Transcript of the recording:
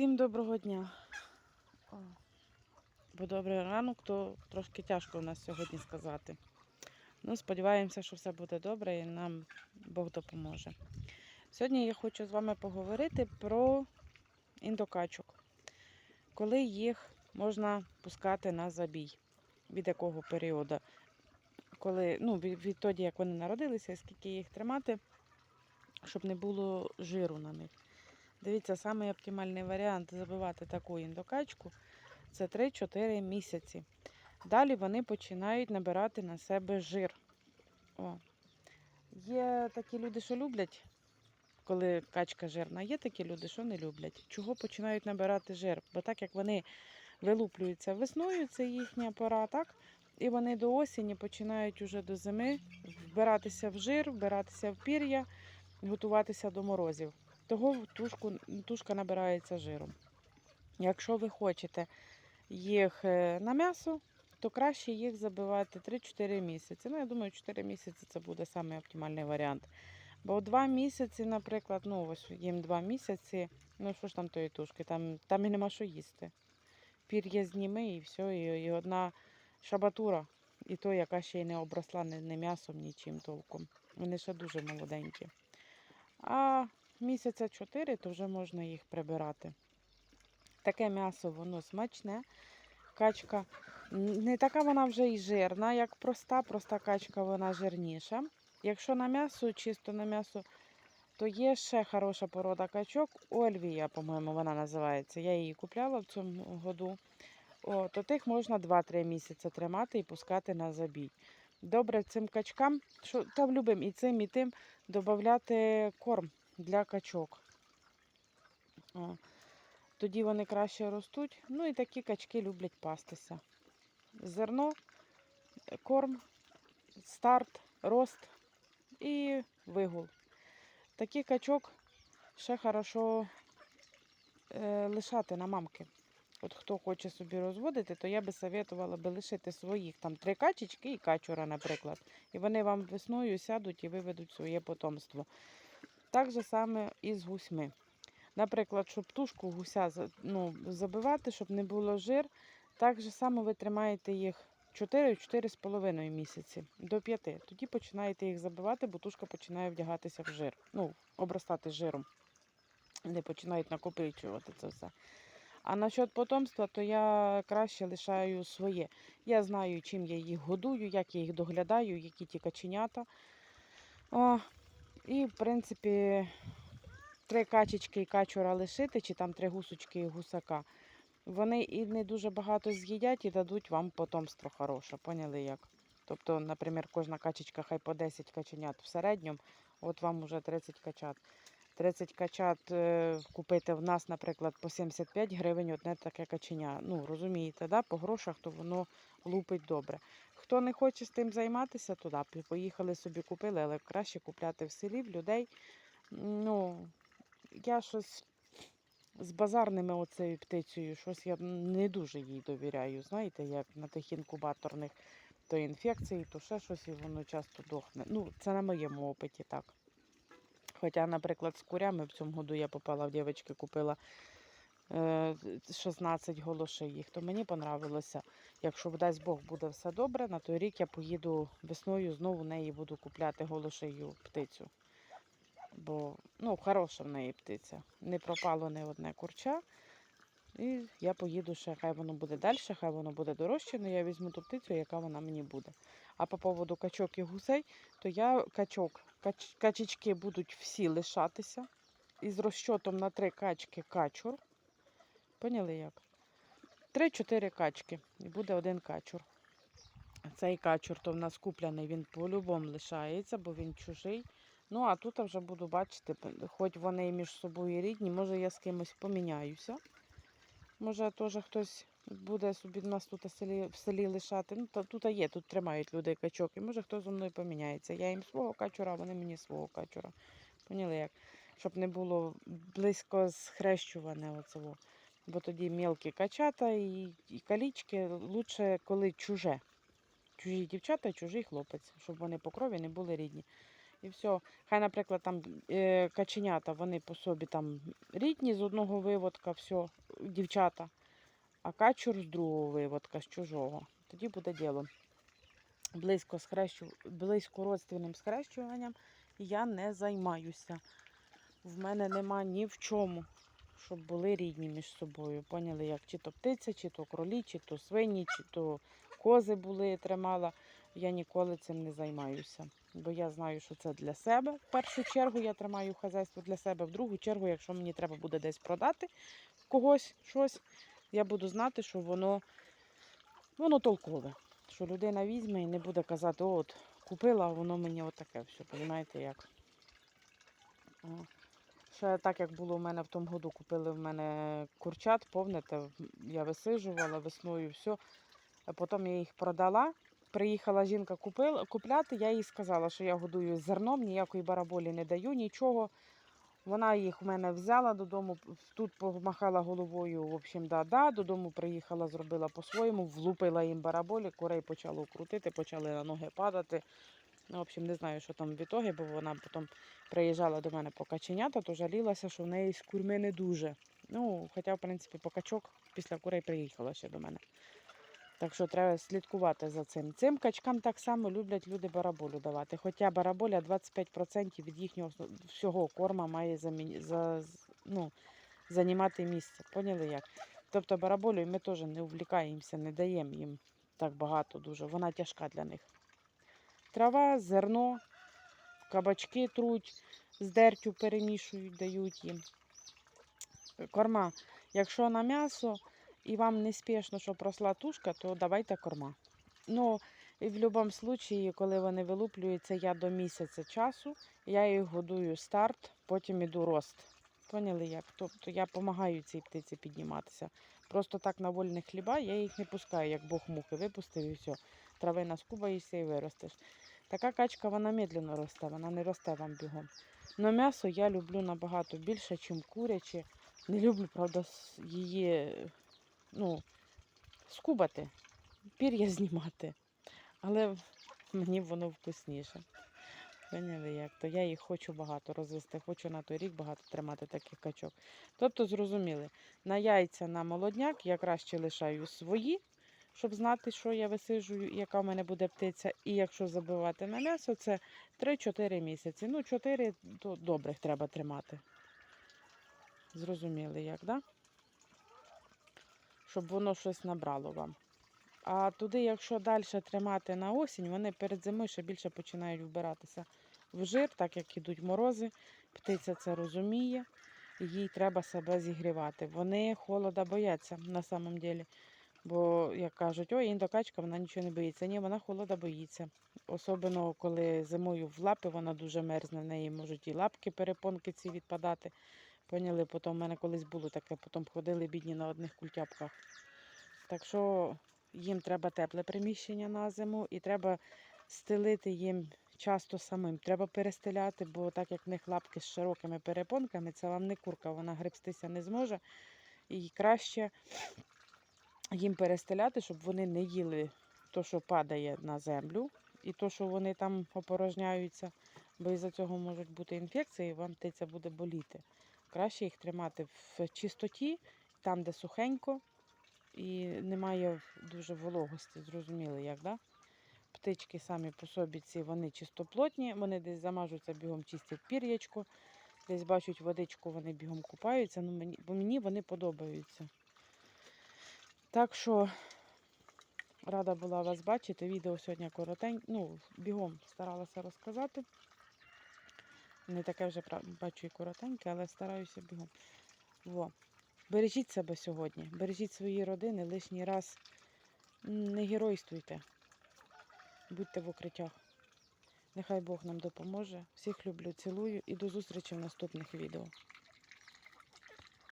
Всім доброго дня. Бо добрий ранок, то трошки тяжко у нас сьогодні сказати. Ну, сподіваємося, що все буде добре і нам Бог допоможе. Сьогодні я хочу з вами поговорити про індокачок. Коли їх можна пускати на забій, від якого періоду, коли, ну, відтоді, як вони народилися, скільки їх тримати, щоб не було жиру на них. Дивіться, самий оптимальний варіант забивати таку індокачку це 3-4 місяці. Далі вони починають набирати на себе жир. О. Є такі люди, що люблять, коли качка жирна, є такі люди, що не люблять. Чого починають набирати жир? Бо так як вони вилуплюються весною, це їхня пора, так? І вони до осені починають уже до зими вбиратися в жир, вбиратися в пір'я, готуватися до морозів. Того тушку, тушка набирається жиром. Якщо ви хочете їх е, на м'ясо, то краще їх забивати 3-4 місяці. Ну, я думаю, 4 місяці це буде самий оптимальний варіант. Бо 2 місяці, наприклад, ну ось їм 2 місяці, ну що ж там тої тушки, там, там і нема що їсти. Пір'я зніми і все, і, і одна шабатура, і то, яка ще й не обросла ні м'ясом, нічим толком. Вони ще дуже молоденькі. А місяця 4, то вже можна їх прибирати. Таке м'ясо, воно смачне. Качка не така вона вже і жирна, як проста, проста качка, вона жирніша. Якщо на м'ясо, чисто на м'ясо, то є ще хороша порода качок. Ольвія, по-моєму, вона називається. Я її купляла в цьому году. О, то тих можна 2-3 місяці тримати і пускати на забій. Добре цим качкам, що там любим і цим, і тим додати корм для качок. Тоді вони краще ростуть. Ну і такі качки люблять пастися. Зерно, корм, старт, рост і вигул. Такий качок ще хорошо е, лишати на мамки. От хто хоче собі розводити, то я би советувала би лишити своїх там три качечки і качура, наприклад. І вони вам весною сядуть і виведуть своє потомство. Так же саме і з гусьми. Наприклад, щоб тушку гуся ну, забивати, щоб не було жир, так же само ви тримаєте їх 4-4,5 місяці до 5. Тоді починаєте їх забивати, бо тушка починає вдягатися в жир, ну, обростати жиром. Вони починають накопичувати це все. А насчет потомства, то я краще лишаю своє. Я знаю, чим я їх годую, як я їх доглядаю, які ті каченята. І, в принципі, три качечки і качура лишити, чи там три гусочки і гусака. Вони і не дуже багато з'їдять і дадуть вам потомство хороше. Поняли як? Тобто, наприклад, кожна качечка хай по 10 каченят в середньому, от вам уже 30 качат. 30 качат е, купити в нас, наприклад, по 75 гривень одне таке каченя. Ну, розумієте, да? по грошах то воно лупить добре. Хто не хоче з тим займатися, туди поїхали собі купили, але краще купляти в селі, в людей. Ну, я щось з базарними оцею птицею, щось я не дуже їй довіряю. Знаєте, як на тих інкубаторних то інфекції, то ще щось, і воно часто дохне. Ну, це на моєму опиті так. Хоча, наприклад, з курями в цьому году я попала в дівчинки, купила 16 голошей їх, то мені понравилося. Якщо дасть Бог буде все добре, на той рік я поїду весною, знову в неї буду купляти голошею птицю. Бо ну, хороша в неї птиця. Не пропало не одне курча. І я поїду ще, хай воно буде далі, хай воно буде дорожче, але я візьму ту птицю, яка вона мені буде. А по поводу качок і гусей, то я качок, кач, качечки будуть всі лишатися. Із розчотом на три качки качур. Поняли як? Три-чотири качки і буде один качур. Цей качур то в нас купляний, він по-любому лишається, бо він чужий. Ну, а тут вже буду бачити, хоч вони між собою рідні, може я з кимось поміняюся. Може, теж хтось буде собі нас тут в селі лишати. Ну, та, тут є, тут тримають люди качок. І може хтось зі мною поміняється. Я їм свого качура, а вони мені свого качура. Поняли як? Щоб не було близько схрещуване оцього. Бо тоді мілкі качата і, і калічки лучше, коли чуже. Чужі дівчата, чужий хлопець, щоб вони по крові не були рідні. І все. Хай, наприклад, там е, каченята, вони по собі там рідні з одного виводка, все, дівчата, а качур з другого виводка, з чужого. Тоді буде діло. Близько, схрещу... Близько родственним схрещуванням я не займаюся. В мене нема ні в чому, щоб були рідні між собою. Поняли, як чи то птиця, чи то кролі, чи то свині, чи то кози були, тримала. Я ніколи цим не займаюся. Бо я знаю, що це для себе. В першу чергу я тримаю хазяйство для себе. В другу чергу, якщо мені треба буде десь продати когось щось, я буду знати, що воно, воно толкове. Що людина візьме і не буде казати, от купила, а воно мені отаке все. Розумієте як? Ще так, як було в мене в тому году, купили в мене курчат, повните, я висижувала весною все. А потім я їх продала. Приїхала жінка купила, купляти, я їй сказала, що я годую зерном, ніякої бараболі не даю, нічого. Вона їх в мене взяла додому, тут помахала головою, в общем, да-да, додому приїхала, зробила по-своєму, влупила їм бараболі, курей почало крутити, почали на ноги падати. Ну, в общем, не знаю, що там в ітогі, бо вона потім приїжджала до мене по каченята, то жалілася, що в неї з курми не дуже. Ну, хоча, в принципі, по качок після курей приїхала ще до мене. Так що треба слідкувати за цим. Цим качкам так само люблять люди бараболю давати. Хоча бараболя 25% від їхнього всього корма має замі... за... ну, займати місце. Поняли як? Тобто бараболю ми теж не увлікаємося, не даємо їм так багато дуже. Вона тяжка для них. Трава, зерно, кабачки труть, з дертю перемішують, дають їм. Корма. Якщо на м'ясо і вам не спішно, щоб росла тушка, то давайте корма. Ну, і в будь-якому випадку, коли вони вилуплюються, я до місяця часу, я їх годую старт, потім іду рост. Поняли як? Тобто я допомагаю цій птиці підніматися. Просто так на вольних хліба я їх не пускаю, як Бог мухи випустив і все. Трави наскубаєшся і виростеш. Така качка, вона медленно росте, вона не росте вам бігом. Но м'ясо я люблю набагато більше, ніж куряче. Не люблю, правда, її ну, скубати, пір'я знімати. Але мені воно вкусніше. Поняли як? То я їх хочу багато розвести, хочу на той рік багато тримати таких качок. Тобто, зрозуміли, на яйця на молодняк я краще лишаю свої, щоб знати, що я висиджую яка в мене буде птиця. І якщо забивати на м'ясо, це 3-4 місяці. Ну, 4 то добрих треба тримати. Зрозуміли, як, да? Щоб воно щось набрало вам. А туди, якщо далі тримати на осінь, вони перед зимою ще більше починають вбиратися в жир, так як ідуть морози. Птиця це розуміє, їй треба себе зігрівати. Вони холода бояться на самом деле. Бо, як кажуть, ой, індокачка, вона нічого не боїться. Ні, вона холода боїться. Особливо, коли зимою в лапи вона дуже мерзне, в неї можуть і лапки, перепонки ці відпадати. Поняли, потім в мене колись було таке, потім ходили бідні на одних культяпках. Так що їм треба тепле приміщення на зиму і треба стелити їм часто самим. Треба перестеляти, бо так як в них лапки з широкими перепонками, це вам не курка, вона гребстися не зможе. І краще їм перестеляти, щоб вони не їли то, що падає на землю, і то, що вони там опорожняються, бо із-за цього можуть бути інфекції, і вам птиця буде боліти. Краще їх тримати в чистоті, там, де сухенько, і немає дуже вологості, зрозуміли, як, да? Птички самі по собі ці вони чистоплотні, вони десь замажуться, бігом чистять пір'ячко, десь бачать водичку, вони бігом купаються, ну, мені, бо мені вони подобаються. Так що рада була вас бачити. Відео сьогодні коротеньке, ну, бігом старалася розказати. Не таке вже бачу і коротеньке, але стараюся бігом. Во. Бережіть себе сьогодні, бережіть свої родини, лишній раз не геройствуйте. Будьте в укриттях. Нехай Бог нам допоможе. Всіх люблю, цілую і до зустрічі в наступних відео.